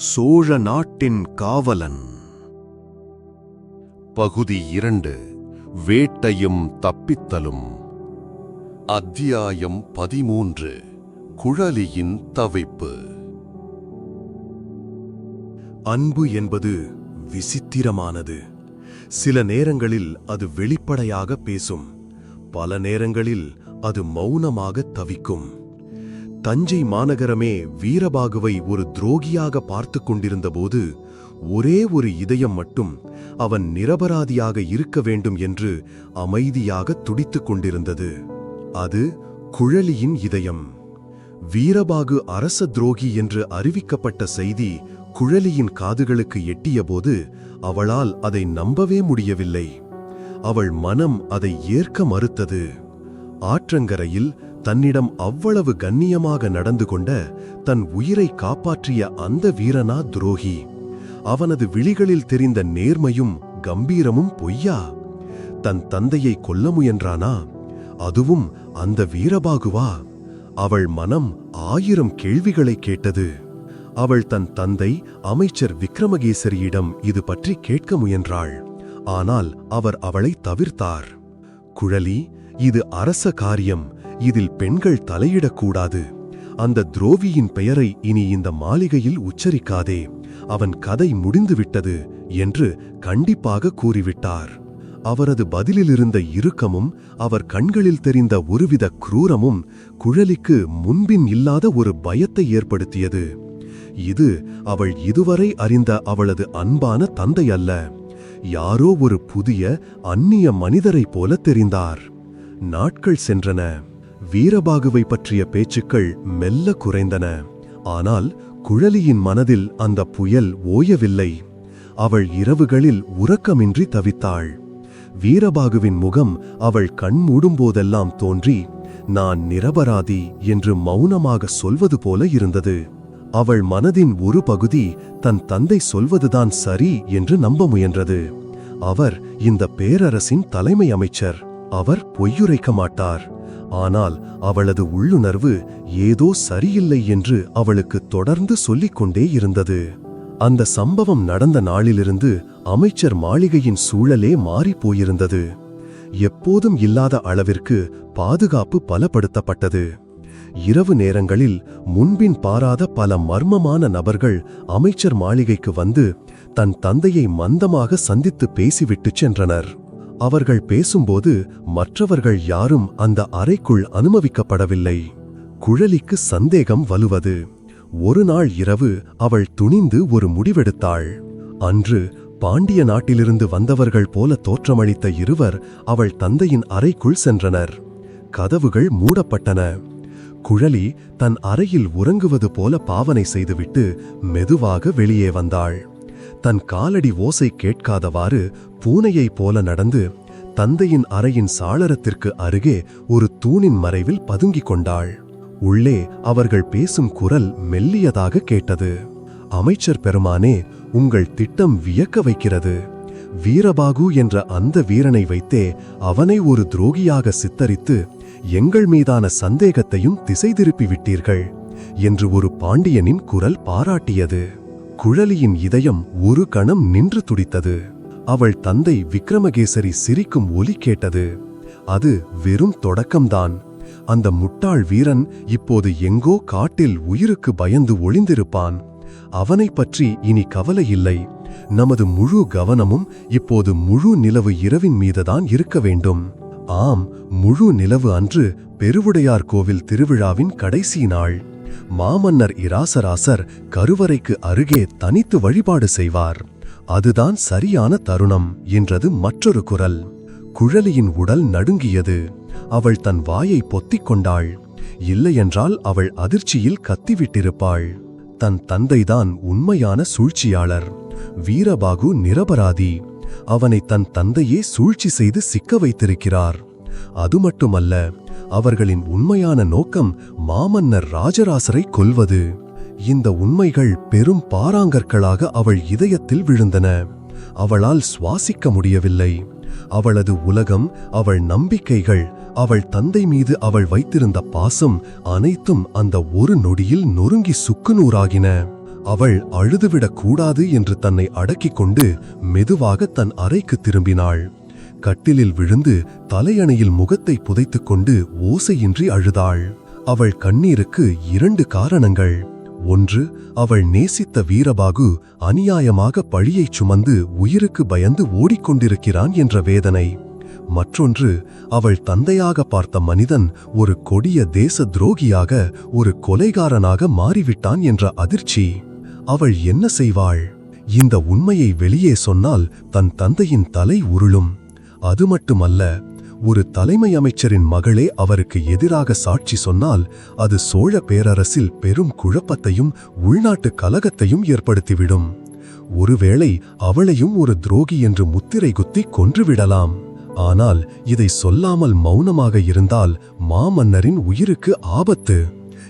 சோழ நாட்டின் காவலன். பகுதி இரண்டு வேட்டையும் தப்பித்தலும். அத்தியாயம் பதிமூன்று குழலியின் தவிப்பு. அன்பு என்பது விசித்திரமானது. சில நேரங்களில் அது வெளிப்படையாக பேசும். பல நேரங்களில் அது மௌனமாக தவிக்கும். தஞ்சை மாநகரமே வீரபாகுவை ஒரு துரோகியாக பார்த்து கொண்டிருந்தபோது ஒரே ஒரு இதயம் மட்டும் அவன் நிரபராதியாக இருக்க வேண்டும் என்று அமைதியாக துடித்துக் கொண்டிருந்தது. அது குழலியின் இதயம். வீரபாகு அரச துரோகி என்று அறிவிக்கப்பட்ட செய்தி குழலியின் காதுகளுக்கு எட்டியபோது அவளால் அதை நம்பவே முடியவில்லை. அவள் மனம் அதை ஏற்க மறுத்தது. ஆற்றங்கரையில் தன்னிடம் அவ்வளவு கண்ணியமாக நடந்து கொண்ட தன் உயிரை காப்பாற்றிய அந்த வீரனா துரோகி. அவனது விழிகளில் தெரிந்த நேர்மையும் கம்பீரமும் பொய்யா? தன் தந்தையை கொல்ல முயன்றானா? அதுவும் அந்த வீரபாகுவா? அவள் மனம் ஆயிரம் கேள்விகளை கேட்டது. அவள் தன் தந்தை அமைச்சர் விக்ரமகேசரியிடம் இது பற்றி கேட்க முயன்றாள். ஆனால் அவர் அவளை தவிர்த்தார். குழலி இது அரச காரியம். இதில் பெண்கள் தலையிடக்கூடாது. அந்த துரோவியின் பெயரை இனி இந்த மாளிகையில் உச்சரிக்காதே. அவன் கதை முடிந்துவிட்டது என்று கண்டிப்பாக கூறிவிட்டார். அவரது பதிலிலிருந்த இறுக்கமும் அவர் கண்களில் தெரிந்த ஒருவித குரூரமும் குழலிக்கு முன்பின் இல்லாத ஒரு பயத்தை ஏற்படுத்தியது. இது அவள் இதுவரை அறிந்த அவளது அன்பான தந்தை அல்ல யாரோ ஒரு புதிய அந்நிய மனிதரைப் போல தெரிந்தார். நாட்கள் சென்றன. வீரபாகுவை பற்றிய பேச்சுக்கள் மெல்ல குறைந்தன. ஆனால் குழலியின் மனதில் அந்த புயல் ஓயவில்லை. அவள் இரவுகளில் உறக்கமின்றி தவித்தாள். வீரபாகுவின் முகம் அவள் கண் மூடும்போதெல்லாம் தோன்றி நான் நிரபராதி என்று மௌனமாக சொல்வது போல இருந்தது. அவள் மனதின் ஒரு பகுதி தன் தந்தை சொல்வதுதான் சரி என்று நம்ப முயன்றது. அவர் இந்த பேரரசின் தலைமை அமைச்சர். அவர் பொய்யுரைக்க மாட்டார். ஆனால் அவளது உள்ளுணர்வு ஏதோ சரியில்லை என்று அவளுக்கு தொடர்ந்து சொல்லிக்கொண்டே இருந்தது. அந்த சம்பவம் நடந்த நாளிலிருந்து அமைச்சர் மாளிகையின் சூழலே மாறிப் போயிருந்தது. எப்போதும் இல்லாத அளவிற்கு பாதுகாப்பு பலப்படுத்தப்பட்டது. இரவு நேரங்களில் முன்பின் பாராத பல மர்மமான நபர்கள் அமைச்சர் மாளிகைக்கு வந்து தன் தந்தையை மந்தமாக சந்தித்து பேசிவிட்டுச் சென்றனர். அவர்கள் பேசும்போது மற்றவர்கள் யாரும் அந்த அறைக்குள் அனுமதிக்கப்படவில்லை குழலிக்கு சந்தேகம் வலுவது. ஒரு நாள் இரவு அவள் துணிந்து ஒரு முடிவெடுத்தாள். அன்று பாண்டிய நாட்டிலிருந்து வந்தவர்கள் போல தோற்றமளித்த இருவர் அவள் தந்தையின் அறைக்குள் சென்றனர். கதவுகள் மூடப்பட்டன. குழலி தன் அறையில் உறங்குவது போல பாவனை செய்துவிட்டு மெதுவாக வெளியே வந்தாள். தன் காலடி ஓசை கேட்காதவாறு பூனையைப் போல நடந்து தந்தையின் அறையின் சாளரத்திற்கு அருகே ஒரு தூணின் மறைவில் பதுங்கிக் கொண்டாள். உள்ளே அவர்கள் பேசும் குரல் மெல்லியதாக கேட்டது. அமைச்சர் பெருமானே உங்கள் திட்டம் வியக்க வைக்கிறது. வீரபாகு என்ற அந்த வீரனை வைத்தே அவனை ஒரு துரோகியாக சித்தரித்து எங்கள் மீதான சந்தேகத்தையும் திசை திருப்பி விட்டீர்கள் என்று ஒரு பாண்டியனின் குரல் பாராட்டியது. குழலியின் இதயம் ஒரு கணம் நின்று துடித்தது. அவள் தந்தை விக்ரமகேசரி சிரிக்கும் ஒலி கேட்டது. அது வெறும் தொடக்கம்தான். அந்த முட்டாள் வீரன் இப்போது எங்கோ காட்டில் உயிருக்கு பயந்து ஒளிந்திருப்பான். அவனைப் பற்றி இனி கவலை இல்லை. நமது முழு கவனமும் இப்போது முழு நிலவு இரவின் மீதுதான் இருக்க வேண்டும். ஆம் முழு நிலவு அன்று பெருவுடையார் கோவில் திருவிழாவின் கடைசி நாள். மாமன்னர் இராசராசர் கருவறைக்கு அருகே தனித்து வழிபாடு செய்வார். அதுதான் சரியான தருணம் என்றது மற்றொரு குரல். குழலியின் உடல் நடுங்கியது. அவள் தன் வாயை பொத்திக் கொண்டாள். இல்லையென்றால் அவள் அதிர்ச்சியில் கத்திவிட்டிருப்பாள். தன் தந்தைதான் உண்மையான சூழ்ச்சியாளர். வீரபாகு நிரபராதி. அவனை தன் தந்தையே சூழ்ச்சி செய்து சிக்க வைத்திருக்கிறார். அது மட்டுமல்ல அவர்களின் உண்மையான நோக்கம் மாமன்னர் ராஜராசரை கொல்வது. இந்த உண்மைகள் பெரும் பாராங்கற்களாக அவள் இதயத்தில் விழுந்தன. அவளால் சுவாசிக்க முடியவில்லை. அவளது உலகம் அவள் நம்பிக்கைகள் அவள் தந்தை மீது அவள் வைத்திருந்த பாசம் அனைத்தும் அந்த ஒரு நொடியில் நொறுங்கி சுக்குநூறாகின. அவள் அழுதுவிடக் கூடாது என்று தன்னை அடக்கிக் கொண்டு மெதுவாக தன் அறைக்கு திரும்பினாள். கட்டிலில் விழுந்து தலையணையில் முகத்தை புதைத்துக் கொண்டு ஓசையின்றி அழுதாள். அவள் கண்ணீருக்கு இரண்டு காரணங்கள். ஒன்று அவள் நேசித்த வீரபாகு அநியாயமாக பழியைச் சுமந்து உயிருக்கு பயந்து ஓடிக்கொண்டிருக்கிறான் என்ற வேதனை. மற்றொன்று அவள் தந்தையாக பார்த்த மனிதன் ஒரு கொடிய தேச துரோகியாக ஒரு கொலைகாரனாக மாறிவிட்டான் என்ற அதிர்ச்சி. அவள் என்ன செய்வாள்? இந்த உண்மையை வெளியே சொன்னால் தன் தந்தையின் தலை உருளும். அது மட்டுமல்ல ஒரு தலைமை அமைச்சரின் மகளே அவருக்கு எதிராக சாட்சி சொன்னால் அது சோழ பேரரசில் பெரும் குழப்பத்தையும் உள்நாட்டு கலகத்தையும் ஏற்படுத்திவிடும். ஒருவேளை அவளையும் ஒரு துரோகி என்று முத்திரை குத்தி கொன்றுவிடலாம். ஆனால் இதை சொல்லாமல் மௌனமாக இருந்தால் மாமன்னரின் உயிருக்கு ஆபத்து.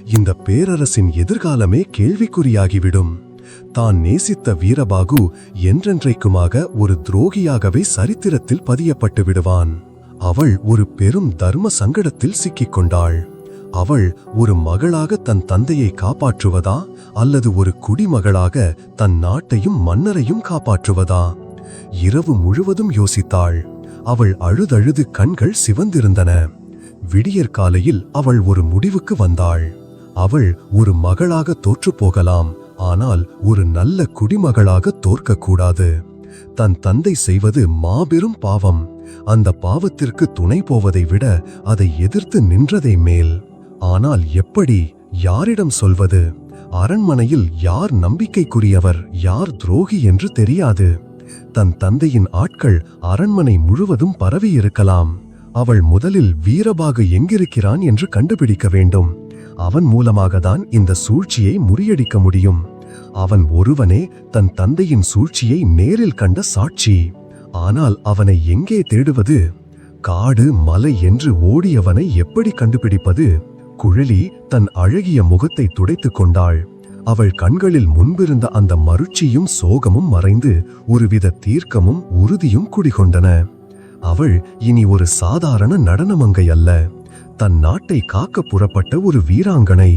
இந்த பேரரசின் எதிர்காலமே கேள்விக்குறியாகிவிடும். தான் நேசித்த வீரபாகு என்றென்றைக்குமாக ஒரு துரோகியாகவே சரித்திரத்தில் பதியப்பட்டு விடுவான். அவள் ஒரு பெரும் தர்ம சங்கடத்தில் சிக்கிக் கொண்டாள் அவள் ஒரு மகளாக தன் தந்தையை காப்பாற்றுவதா அல்லது ஒரு குடிமகளாக தன் நாட்டையும் மன்னரையும் காப்பாற்றுவதா? இரவு முழுவதும் யோசித்தாள். அவள் அழுதழுது கண்கள் சிவந்திருந்தன. விடியற் காலையில் அவள் ஒரு முடிவுக்கு வந்தாள். அவள் ஒரு மகளாக தோற்றுப் போகலாம். ஆனால் ஒரு நல்ல குடிமகளாக தோற்கக்கூடாது. தன் தந்தை செய்வது மாபெரும் பாவம். அந்த பாவத்திற்கு துணை போவதை விட அதை எதிர்த்து நின்றதை மேல். ஆனால் எப்படி யாரிடம் சொல்வது? அரண்மனையில் யார் நம்பிக்கைக்குரியவர் யார் துரோகி என்று தெரியாது. தன் தந்தையின் ஆட்கள் அரண்மனை முழுவதும் பரவியிருக்கலாம். அவள் முதலில் வீரபாகு எங்கிருக்கிறான் என்று கண்டுபிடிக்க வேண்டும். அவன் மூலமாகத்தான் இந்த சூழ்ச்சியை முறியடிக்க முடியும். அவன் ஒருவனே தன் தந்தையின் சூழ்ச்சியை நேரில் கண்ட சாட்சி. ஆனால் அவனை எங்கே தேடுவது? காடு மலை என்று ஓடியவனை எப்படி கண்டுபிடிப்பது? குழலி தன் அழகிய முகத்தை துடைத்துக் கொண்டாள். அவள் கண்களில் முன்பிருந்த அந்த மருட்சியும் சோகமும் மறைந்து ஒருவித தீர்க்கமும் உறுதியும் குடிகொண்டன. அவள் இனி ஒரு சாதாரண நடனமங்கை அல்ல. தன் நாட்டை காக்க புறப்பட்ட ஒரு வீராங்கனை.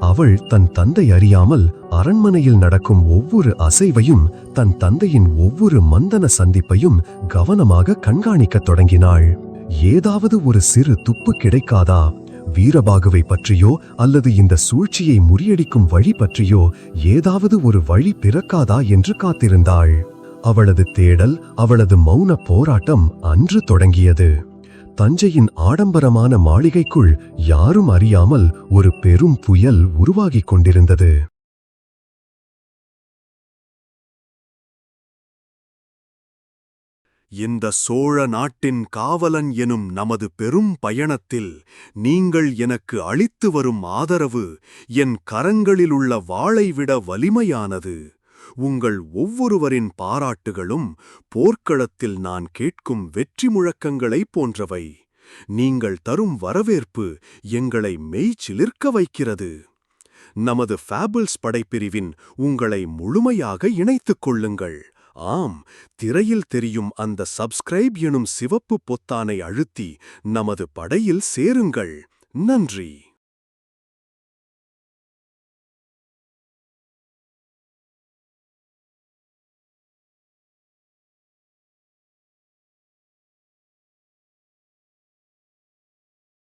அவள் தன் தந்தை அறியாமல் அரண்மனையில் நடக்கும் ஒவ்வொரு அசைவையும் தன் தந்தையின் ஒவ்வொரு மந்தன சந்திப்பையும் கவனமாக கண்காணிக்கத் தொடங்கினாள். ஏதாவது ஒரு சிறு துப்பு கிடைக்காதா? வீரபாகுவை பற்றியோ அல்லது இந்த சூழ்ச்சியை முறியடிக்கும் வழி பற்றியோ ஏதாவது ஒரு வழி பிறக்காதா என்று காத்திருந்தாள். அவளது தேடல் அவளது மௌன போராட்டம் அன்று தொடங்கியது. தஞ்சையின் ஆடம்பரமான மாளிகைக்குள் யாரும் அறியாமல் ஒரு பெரும் புயல் உருவாகிக் கொண்டிருந்தது. இந்த சோழ நாட்டின் காவலன் எனும் நமது பெரும் பயணத்தில் நீங்கள் எனக்கு அளித்து வரும் ஆதரவு என் கரங்களிலுள்ள வாளை விட வலிமையானது. உங்கள் ஒவ்வொருவரின் பாராட்டுகளும் போர்க்களத்தில் நான் கேட்கும் வெற்றி முழக்கங்களைப் போன்றவை. நீங்கள் தரும் வரவேற்பு எங்களை மெய்ச்சிலிர்க்க வைக்கிறது. நமது ஃபேபிள்ஸ் படைப்பிரிவின் உங்களை முழுமையாக இணைத்துக் கொள்ளுங்கள். ஆம் திரையில் தெரியும் அந்த சப்ஸ்கிரைப் எனும் சிவப்பு பொத்தானை அழுத்தி நமது படையில் சேருங்கள். நன்றி.